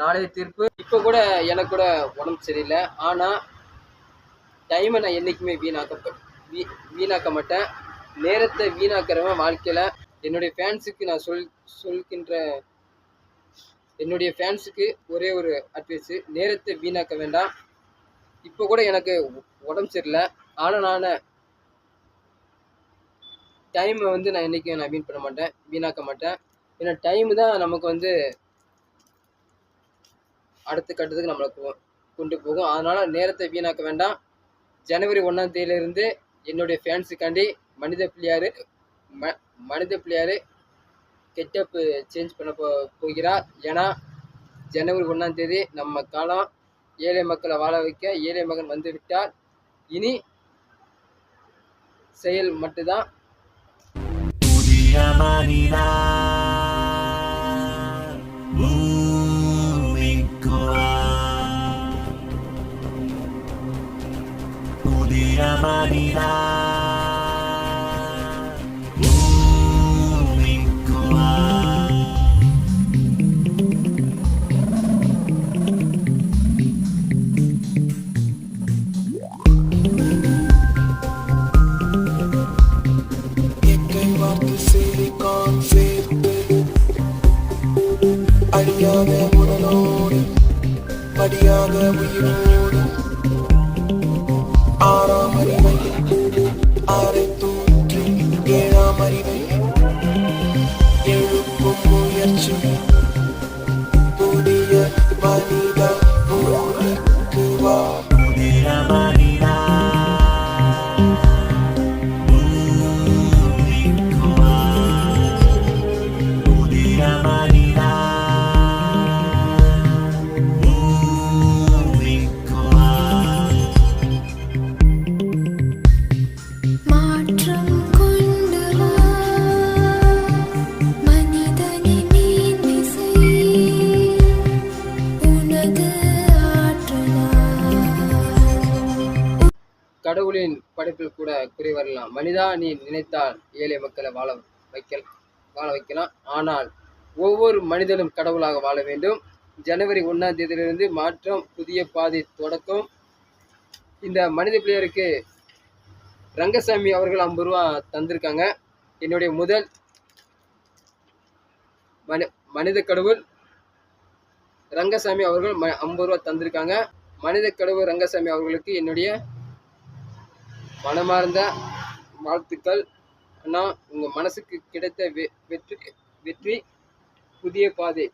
நாளைய தீர்ப்பு. இப்போ கூட எனக்கு கூட உடம்பு சரியில்லை. ஆனால் டைமை நான் என்றைக்குமே வீணாக்க வீ வீணாக்க மாட்டேன் நேரத்தை வீணாக்கிறவன் வாழ்க்கையில் என்னுடைய ஃபேன்ஸுக்கு நான் சொல் சொல்கின்ற என்னுடைய ஃபேன்ஸுக்கு ஒரே ஒரு அட்வைஸு நேரத்தை வீணாக்க வேண்டாம். இப்போ கூட எனக்கு உடம்பு சரியில்லை. ஆனால் நான் டைமை வந்து நான் என்றைக்கும் நான் வீண் பண்ண மாட்டேன் வீணாக்க மாட்டேன். ஏன்னா டைம் தான் நமக்கு வந்து அடுத்த கட்டத்துக்கு நம்மளை கொ- கொண்டு போகும். அதனால் நேரத்தை வீணாக்க வேண்டாம். ஜனவரி ஒன்றாம் தேதியிலிருந்து என்னுடைய ஃபேன்ஸுக்காண்டி மனித பிள்ளையார் ம மனித பிள்ளையார் கெட்டப்பு சேஞ்ச் பண்ண போ போகிறார். ஏன்னா ஜனவரி ஒன்றாம் தேதி நம்ம காலம் ஏழை மக்களை வாழ வைக்க ஏழை மகன் வந்து விட்டார். இனி செயல் மட்டும்தான். புதிய மனிதா பூமிக்கு உடலோடு உயிரோடு. கடவுளின் படைப்பில் கூட குறை வரலாம் மனிதா நீ நினைத்தால் ஏழை மக்களை வாழ வைக்க வாழ வைக்கலாம். ஆனால் ஒவ்வொரு மனிதனும் கடவுளாக வாழ வேண்டும். ஜனவரி ஒன்றாம் தேதியிலிருந்து மாற்றம் புதிய பாதை தொடக்கம். இந்த மனித பிள்ளையருக்கு ரங்கசாமி அவர்கள் ஐம்பது ரூபா தந்திருக்காங்க. என்னுடைய முதல் மனி மனித கடவுள் ரங்கசாமி அவர்கள் ம ஐம்பது ரூபா தந்திருக்காங்க. மனித கடவுள் ரங்கசாமி அவர்களுக்கு என்னுடைய மனமார்ந்த வாழ்த்துக்கள். அண்ணா உங்கள் மனசுக்கு கிடைத்த வெ வெற்றி வெற்றி புதிய பாதை.